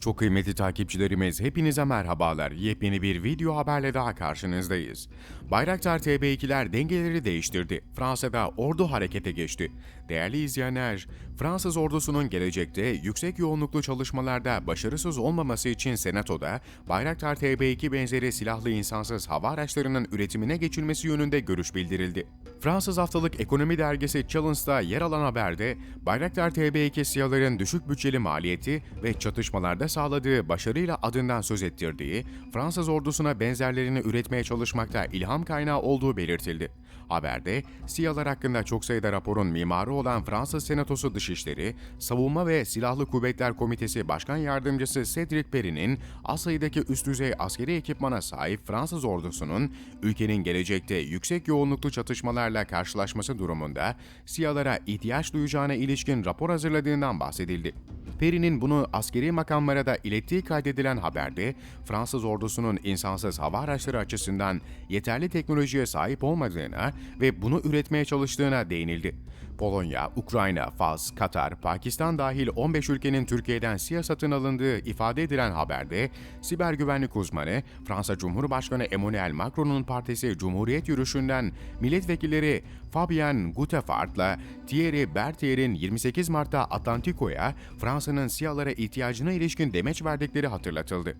Çok kıymetli takipçilerimiz hepinize merhabalar. Yepyeni bir video haberle daha karşınızdayız. Bayraktar TB2'ler dengeleri değiştirdi. Fransa'da ordu harekete geçti. Değerli izleyenler, Fransız ordusunun gelecekte yüksek yoğunluklu çalışmalarda başarısız olmaması için Senato'da Bayraktar TB2 benzeri silahlı insansız hava araçlarının üretimine geçilmesi yönünde görüş bildirildi. Fransız haftalık ekonomi dergisi Challenge'da yer alan haberde Bayraktar TB2 siyaların düşük bütçeli maliyeti ve çatışmalarda sağladığı başarıyla adından söz ettirdiği, Fransız ordusuna benzerlerini üretmeye çalışmakta ilham kaynağı olduğu belirtildi. Haberde, siyalar hakkında çok sayıda raporun mimarı olan Fransız Senatosu Dışişleri, Savunma ve Silahlı Kuvvetler Komitesi Başkan Yardımcısı Cedric Perry'nin az sayıdaki üst düzey askeri ekipmana sahip Fransız ordusunun ülkenin gelecekte yüksek yoğunluklu çatışmalarla karşılaşması durumunda siyalara ihtiyaç duyacağına ilişkin rapor hazırladığından bahsedildi. Perry'nin bunu askeri makamlara da ilettiği kaydedilen haberde, Fransız ordusunun insansız hava araçları açısından yeterli teknolojiye sahip olmadığına ve bunu üretmeye çalıştığına değinildi. Polonya, Ukrayna, Fas, Katar, Pakistan dahil 15 ülkenin Türkiye'den SİHA satın alındığı ifade edilen haberde, siber güvenlik uzmanı Fransa Cumhurbaşkanı Emmanuel Macron'un partisi Cumhuriyet yürüyüşünden milletvekilleri Fabien Guttefart'la Thierry Berthier'in 28 Mart'ta Atlantico'ya Fransa'nın SİHA'lara ihtiyacına ilişkin demeç verdikleri hatırlatıldı.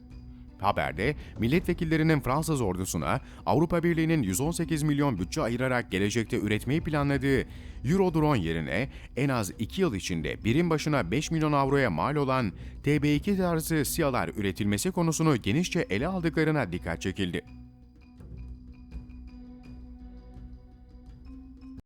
Haberde milletvekillerinin Fransız ordusuna Avrupa Birliği'nin 118 milyon bütçe ayırarak gelecekte üretmeyi planladığı Eurodrone yerine en az 2 yıl içinde birim başına 5 milyon avroya mal olan TB2 tarzı SİHA'lar üretilmesi konusunu genişçe ele aldıklarına dikkat çekildi.